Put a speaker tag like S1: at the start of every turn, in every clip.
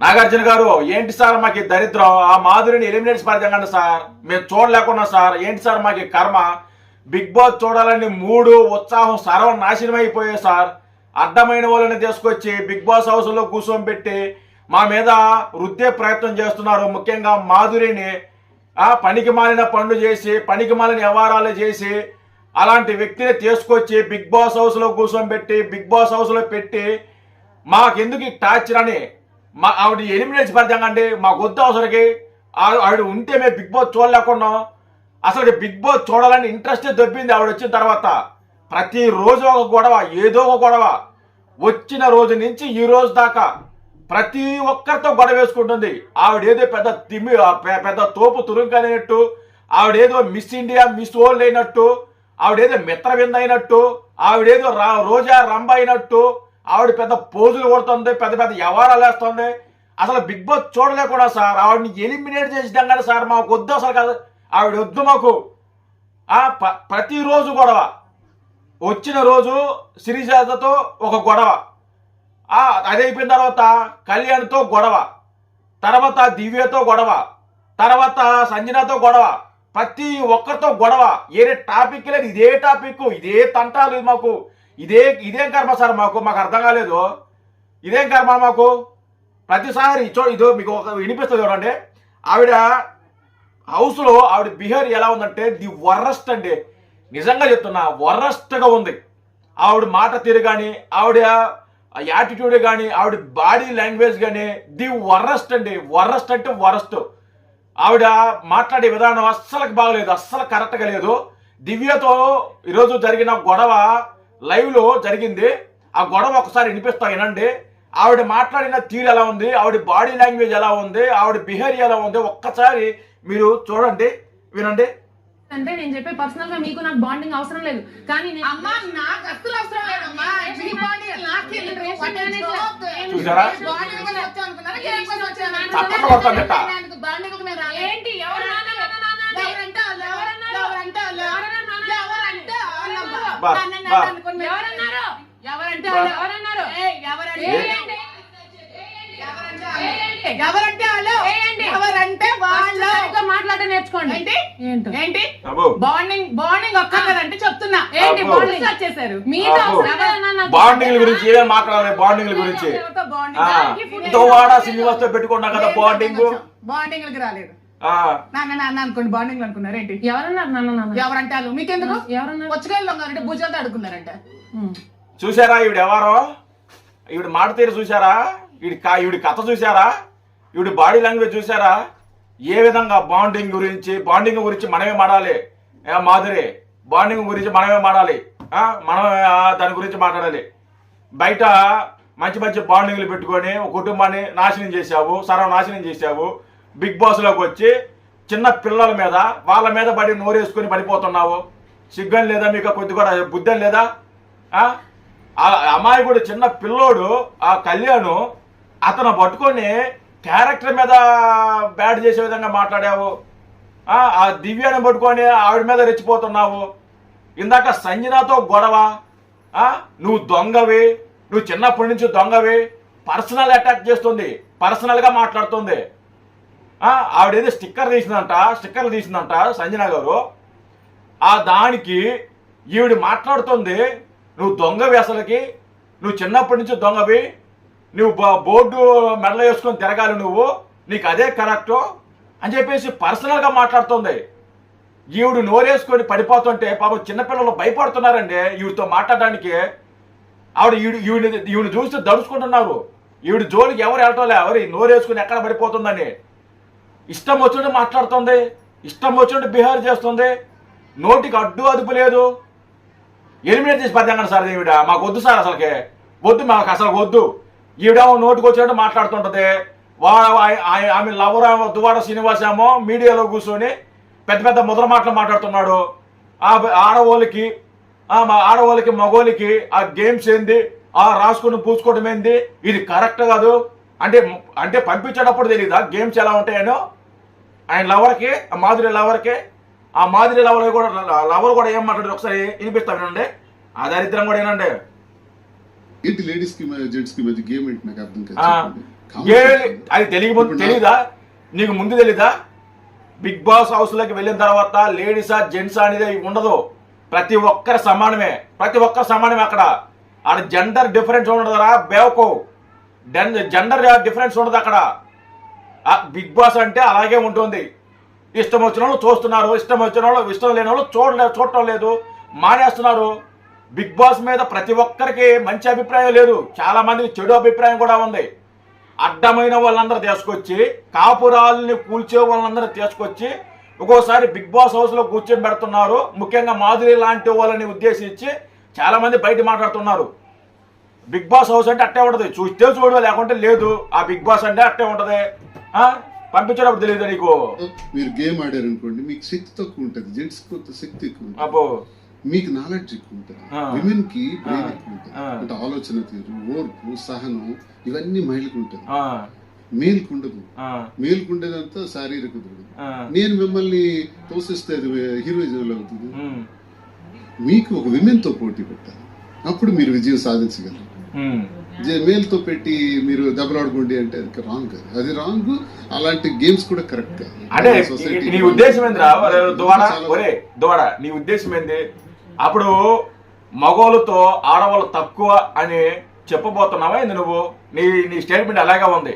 S1: నాగార్జున గారు ఏంటి సార్ మాకు దరిద్రం? ఆ మాధురిని ఎలిమినేట్ పడదండి సార్. మేము చూడలేకున్నాం సార్. ఏంటి సార్ మాకు కర్మ? బిగ్ బాస్ చూడాలని మూడు ఉత్సాహం సర్వం నాశనం అయిపోయాయి సార్. అడ్డమైన వాళ్ళని తీసుకొచ్చి బిగ్ బాస్ హౌస్లో కూర్చోబెట్టి మా మీద వృద్ధే ప్రయత్నం చేస్తున్నారు. ముఖ్యంగా మాధురిని ఆ పనికి మాలిన పనులు చేసి పనికి మాలిన వ్యవహారాలు చేసి అలాంటి వ్యక్తిని తీసుకొచ్చి బిగ్ బాస్ హౌస్లో కూర్చోబెట్టి బిగ్ బాస్ హౌస్లో పెట్టి మాకెందుకు టార్చర్ అని మా ఆవిడ ఎలిమినేట్ అంటే మాకు వద్దు అవసరకి ఆవిడ ఉంటే మేము బిగ్ బాస్ చూడలేకున్నాం. అసలు బిగ్ బాస్ చూడాలని ఇంట్రెస్ట్ దొబ్బింది ఆవిడ వచ్చిన తర్వాత. ప్రతిరోజు ఒక గొడవ ఏదో ఒక గొడవ. వచ్చిన రోజు నుంచి ఈ రోజు దాకా ప్రతి ఒక్కరితో గొడవ వేసుకుంటుంది. ఆవిడేదో పెద్ద తిమ్మి పెద్ద తోపు తురుంకనేట్టు ఆవిడేదో మిస్ ఇండియా మిస్ వరల్డ్ అయినట్టు ఆవిడేదో మిత్రవింద అయినట్టు ఆవిడేదో రా రోజా రంబ అయినట్టు ఆవిడ పెద్ద పోజులు కొడుతుంది పెద్ద పెద్ద వ్యవహారాలు వేస్తుంది. అసలు బిగ్ బాస్ చూడలేకుండా సార్ ఆవిడని ఎలిమినేట్ చేసినాం కానీ సార్ మాకు వద్దు అసలు కాదు. ఆవిడ వద్దు మాకు. ఆ ప- ప్రతిరోజు గొడవ. వచ్చిన రోజు సిరిజాతతో ఒక గొడవ. ఆ అది అయిపోయిన తర్వాత కళ్యాణ్తో గొడవ. తర్వాత దివ్యతో గొడవ. తర్వాత సంజనతో గొడవ. ప్రతి ఒక్కరితో గొడవ. ఏ టాపిక్ లేదు ఇదే టాపిక్ ఇదే తంటాలు మాకు. ఇదే ఇదేం కర్మ సార్ మాకు? మాకు అర్థం కాలేదు. ఇదేం కర్మ మాకు? ప్రతిసారి ఇచ్చో ఇదో మీకు ఒక వినిపిస్తుంది చూడండి. ఆవిడ హౌస్లో ఆవిడ బిహేవియర్ ఎలా ఉందంటే ది వర్రస్ట్ అండి. నిజంగా చెప్తున్నా వర్రస్ట్గా ఉంది. ఆవిడ మాట తీరు కానీ ఆవిడ యాటిట్యూడ్ కానీ ఆవిడ బాడీ లాంగ్వేజ్ కానీ ది వర్రస్ట్ అండి. వర్రస్ట్ అంటే వరస్ట్ ఆవిడ మాట్లాడే విధానం అస్సలకి బాగలేదు అస్సలు కరెక్ట్గా లేదు. దివ్యతో ఈరోజు జరిగిన గొడవ లైవ్లో జరిగింది. ఆ గొడవ ఒకసారి వినిపిస్తా వినండి. ఆవిడ మాట్లాడిన తీరు ఎలా ఉంది? ఆవిడ బాడీ లాంగ్వేజ్ ఎలా ఉంది? ఆవిడ బిహేవియర్ ఎలా ఉంది? ఒక్కసారి మీరు చూడండి వినండి.
S2: అంటే నేను చెప్పే పర్సనల్గా మీకు నాకు బాండింగ్ అవసరం లేదు. కానీ
S3: అమ్మా నాకు అస్సలు అవసరం లేదమ్మా మీ బాడీ నాకెందుకు? What a joke.
S1: చూసారా?
S3: బాడీ కోసం వచ్చాం ఎవరంటే
S2: ఎవరన్నారు?
S3: వాళ్ళు. వాళ్ళు?
S2: నేర్చుకోండి.
S3: ఏంటి?
S2: ఏంటో?
S3: బాండింగ్ బాండింగ్ ఒక్కర్లేదంటే చెప్తున్నా.
S2: ఏంటి. బాండింగ్
S3: స్టార్ట్ చేశారు
S2: నాకు
S1: బాండింగ్ల గురించి ఏమేమి మాట్లాడాలి గురించి.
S3: బాండింగ్
S1: దోవాడ శ్రీనివాస్తో పెట్టుకున్నా కదా బాండింగ్
S3: బాండింగ్లకి రాలేదు. నాన్న నాన్న అనుకోండి బాండింగ్ అనుకున్నారు ఏంటి?
S2: ఎవరన్నారు నాన్న నాన్న?
S3: ఎవరంటే వాళ్ళు మీకెందుకు
S2: ఎవరన్నారు?
S3: వచ్చకాయలు ఉన్నారంటే భుజాలతో అడుగున్నారంట
S2: ఉమ్.
S1: చూసారా ఈవిడ ఎవరో? ఈవిడ మాట తీరు చూసారా ఈవిడ కా- ఈవిడ కథ చూసారా ఈవిడ బాడీ లాంగ్వేజ్ చూసారా ఏ విధంగా బాండింగ్ గురించి బాండింగ్ గురించి మనమే మాడాలి మాధురి బాండింగ్ గురించి మనమే మాడాలి ఆ, దాని గురించి మాట్లాడాలి. బయట మంచి మంచి బాండింగ్లు పెట్టుకొని ఒక కుటుంబాన్ని నాశనం చేశావు సర్వనాశనం చేశావు. బిగ్ బాస్లోకి వచ్చి చిన్న పిల్లల మీద వాళ్ళ మీద పడి నోరేసుకొని పడిపోతున్నావు. సిగ్గం లేదా మీకు కొద్ది కూడా బుద్ధం లేదా? ఆ? అమాయకుడు చిన్న పిల్లోడు ఆ కళ్యాణ్ అతను పట్టుకొని క్యారెక్టర్ మీద బ్యాడ్ చేసే విధంగా మాట్లాడావు. ఆ? దివ్యాన్ని పట్టుకొని ఆవిడ మీద రెచ్చిపోతున్నావు. ఇందాక సంజనాతో గొడవ. నువ్వు దొంగవి. నువ్వు చిన్నప్పటి నుంచి దొంగవి. పర్సనల్ అటాక్ చేస్తుంది. పర్సనల్గా మాట్లాడుతుంది. ఆవిడేదో స్టిక్కర్ తీసిందంట స్టిక్కర్లు తీసిందంట సంజన గారు. ఆ దానికి ఈవిడ మాట్లాడుతుంది నువ్వు దొంగవి అసలుకి నువ్వు చిన్నప్పటి నుంచి దొంగవి నువ్వు బ- బోర్డు మెడలో వేసుకొని తిరగాలి నువ్వు నీకు అదే కరెక్టు అని చెప్పేసి పర్సనల్గా మాట్లాడుతుంది. ఈవిడు నోరేసుకొని పడిపోతుంటే పాపం చిన్నపిల్లలు భయపడుతున్నారండి ఈవిడితో మాట్లాడడానికి. ఆవిడ ఈవిడ ఈవిడ ఈవిడ చూస్తే దడుచుకుంటున్నారు ఈవిడ జోలికి ఎవరు వెళ్ళటంలే ఎవరు ఈ నోరేసుకుని ఎక్కడ పడిపోతుందని. ఇష్టం వచ్చినట్టు మాట్లాడుతుంది. ఇష్టం వచ్చినట్టు బిహేవ్ చేస్తుంది. నోటికి అడ్డు అదుపు లేదు. ఎలిమినేట్ చేసి పద్దాం సార్ ఈవిడ. మాకు వద్దు సార్ అసలుకే. వద్దు మాకు అసలు వద్దు. ఈవిడ నోటికి వచ్చినట్టు మాట్లాడుతుంటుంది. వాడు ఆమె లవర్ దువాడ శ్రీనివాస్ ఏమో మీడియాలో కూర్చొని పెద్ద పెద్ద ముద్ర మాటలు మాట్లాడుతున్నాడు. ఆ ఆడవాళ్ళకి మా ఆడవాళ్ళకి మగవాళ్ళకి ఆ గేమ్స్ ఏంది? ఆ రాసుకుని పూసుకోవడం ఏంది? ఇది కరెక్ట్ కాదు. అంటే అంటే పంపించేటప్పుడు తెలియదా గేమ్స్ ఎలా ఉంటాయనో? ఆయన లవర్కి ఆ మాధురి లవర్కి ఆ మాధురి లవర్ కూడా లవర్ కూడా ఏం మాట్లాడారు? ఒకసారి వినిపిస్తా వినండి. ఆ దరిద్రం కూడా ఏనండి
S4: ఏంటి లేడీస్కి జెంట్స్కి మధ్య గేమ్ ఏంటి? నాకు అర్థం కాదు.
S1: ఆ, అది తెలియ తెలీదా? నీకు ముందు తెలీదా? బిగ్ బాస్ హౌస్లోకి వెళ్ళిన తర్వాత లేడీసా జెంట్సా అనేది ఉండదు. ప్రతి ఒక్కరు సమానమే. ప్రతి ఒక్కరు సమానమే అక్కడ. ఆడ జెండర్ డిఫరెన్స్ ఉండదురా బేవకో. జెండర్ డిఫరెన్స్ ఉండదు అక్కడ. ఆ బిగ్ బాస్ అంటే అలాగే ఉంటుంది. ఇష్టం వచ్చిన వాళ్ళు చూస్తున్నారు ఇష్టం వచ్చిన వాళ్ళు ఇష్టం లేని వాళ్ళు చూడలేదు చూడటం లేదు మానేస్తున్నారు. బిగ్ బాస్ మీద ప్రతి ఒక్కరికి మంచి అభిప్రాయం లేదు. చాలా మందికి చెడు అభిప్రాయం కూడా ఉంది. అడ్డమైన వాళ్ళందరూ తీసుకొచ్చి కాపురాలని కూల్చే వాళ్ళందరూ తీసుకొచ్చి ఒక్కోసారి బిగ్ బాస్ హౌస్లో కూర్చొని పెడుతున్నారు. ముఖ్యంగా మాధురి లాంటి వాళ్ళని ఉద్దేశించి చాలా మంది బయట మాట్లాడుతున్నారు. బిగ్ బాస్ హౌస్ అంటే అట్టే ఉంటది. చూస్తే చూడు లేకుంటే లేదు. ఆ బిగ్ బాస్ అంటే అట్టే ఉంటది. పంపించేటప్పుడు తెలియదు నీకు?
S4: మీరు గేమ్ ఆడారు అనుకోండి మీకు శక్తి తక్కువ ఉంటుంది. జెంట్స్ కొంత శక్తి ఎక్కువ ఉంటుంది.
S1: అబ్బో.
S4: మీకు నాలెడ్జ్ ఎక్కువ ఉంటుంది. విమెన్కి బ్రెయిన్. ఎక్కువ ఉంటుంది. అంటే ఆలోచన తీరు ఓర్పు సహనం ఇవన్నీ మహిళకు ఉంటుంది.
S1: ఆ,
S4: మేల్కు ఉండదు
S1: ఆ,
S4: మేల్కు ఉండేదంతా శారీరక దృఢం. నేను మిమ్మల్ని తోసిస్తే అది హీరోయిజంలో అవుతుంది. మీకు ఒక విమెన్తో పోటీ పెట్టాలి. అప్పుడు మీరు విజయం సాధించగలరు. మేల్తో పెట్టి మీరు దెబ్బలాడుకోండి అంటే అది రాంగ్ అది రాంగ్ అలాంటి గేమ్స్ కూడా కరెక్ట్
S1: అంటే నీ ఉద్దేశం ఏందిరా? ఒరే దువాడ? నీ ఉద్దేశం ఏంది? అప్పుడు మగోళ్ళతో ఆడవాళ్ళు తక్కువ అని చెప్పబోతున్నావా ఏంది నువ్వు? నీ నీ స్టేట్మెంట్ అలాగే ఉంది.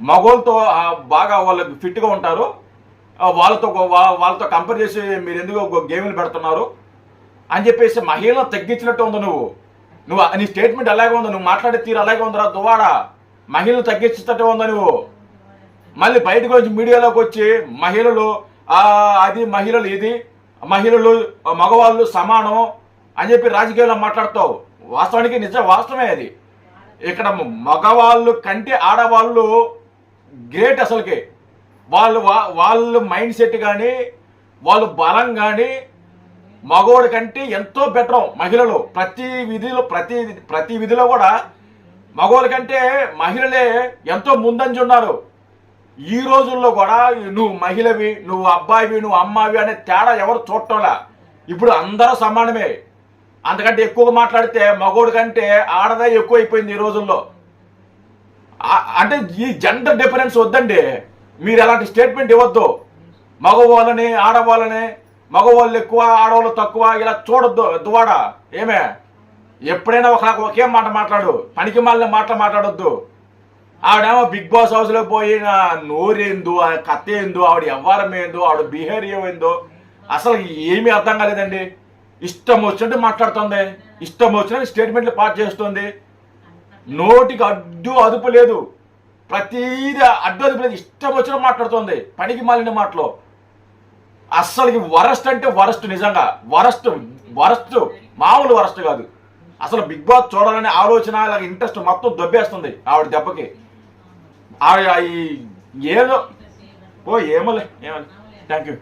S1: మగోళ్ళతో ఆ, బాగా వాళ్ళు ఫిట్గా ఉంటారు. వాళ్ళతో వాళ్ళతో కంపేర్ చేసి మీరు ఎందుకు గేమ్లు పెడుతున్నారు? అని చెప్పేసి మహిళలను తగ్గించినట్టు ఉంది నువ్వు. నువ్వు నీ స్టేట్మెంట్ అలాగే ఉంది నువ్వు మాట్లాడే తీరు అలాగే ఉందిరా దువాడ మహిళలు తగ్గించినట్టు ఉందా నువ్వు? మళ్ళీ బయటకు వచ్చి మీడియాలోకి వచ్చి మహిళలు అది మహిళలు ఇది మహిళలు మగవాళ్ళు సమానం అని చెప్పి రాజకీయాల్లో మాట్లాడతావు. వాస్తవానికి నిజ వాస్తవమే అది. ఇక్కడ మగవాళ్ళు కంటే ఆడవాళ్ళు గ్రేట్ అసలుకి. వాళ్ళు వా- వాళ్ళ మైండ్ సెట్ కానీ వాళ్ళు బలం కానీ మగవాడి కంటే ఎంతో బెటర్ మహిళలు. ప్రతి విధిలో ప్రతి ప్రతి విధిలో కూడా మగవాళ్ళ కంటే మహిళలే ఎంతో ముందంజ ఉన్నారు. ఈ రోజుల్లో కూడా నువ్వు మహిళవి నువ్వు అబ్బాయివి నువ్వు అమ్మాయివి అనే తేడా ఎవరు చూడటంలా? ఇప్పుడు అందరూ సమానమే. అంతకంటే ఎక్కువగా మాట్లాడితే మగోడు కంటే ఆడదే ఎక్కువ అయిపోయింది ఈ రోజుల్లో. అంటే ఈ జెండర్ డిఫరెన్స్ వద్దండి. మీరు ఎలాంటి స్టేట్మెంట్ ఇవ్వద్దు. మగవాళ్ళని ఆడవాళ్ళని మగవాళ్ళు ఎక్కువ ఆడవాళ్ళు తక్కువ ఇలా చూడొద్దు దువాడ ఏమే? ఎప్పుడైనా ఒక ఒకే మాట మాట్లాడు. పనికి మాలిన మాటలు మాట్లాడొద్దు. ఆవిడేమో బిగ్ బాస్ హౌస్లో పోయి నోరేందు ఆ కథ ఏందో ఆవిడ వ్యవహారం ఏందో ఆవిడ బిహేవియర్ ఏందో అసలు ఏమీ అర్థం కాలేదండి. ఇష్టం వచ్చినట్టు మాట్లాడుతుంది. ఇష్టం వచ్చినట్టు స్టేట్మెంట్లు పాస్ చేస్తుంది. నోటికి అడ్డు అదుపు లేదు. ప్రతీది అడ్డు అదుపు లేదు. ఇష్టం వచ్చినట్టు మాట్లాడుతుంది. పనికి మాలిన మాటలు. అస్సలకి వరస్ట్ అంటే వరస్ట్ నిజంగా. వరస్ట్ వరస్ట్ మామూలు వరస్ట్ కాదు. అసలు బిగ్ బాస్ చూడాలనే ఆలోచన అలాగే ఇంట్రెస్ట్ మొత్తం దొబ్బేస్తుంది ఆవిడ దెబ్బకి. ఆవిడ ఏదో ఓ ఏమోలే ఏమో థ్యాంక్ యూ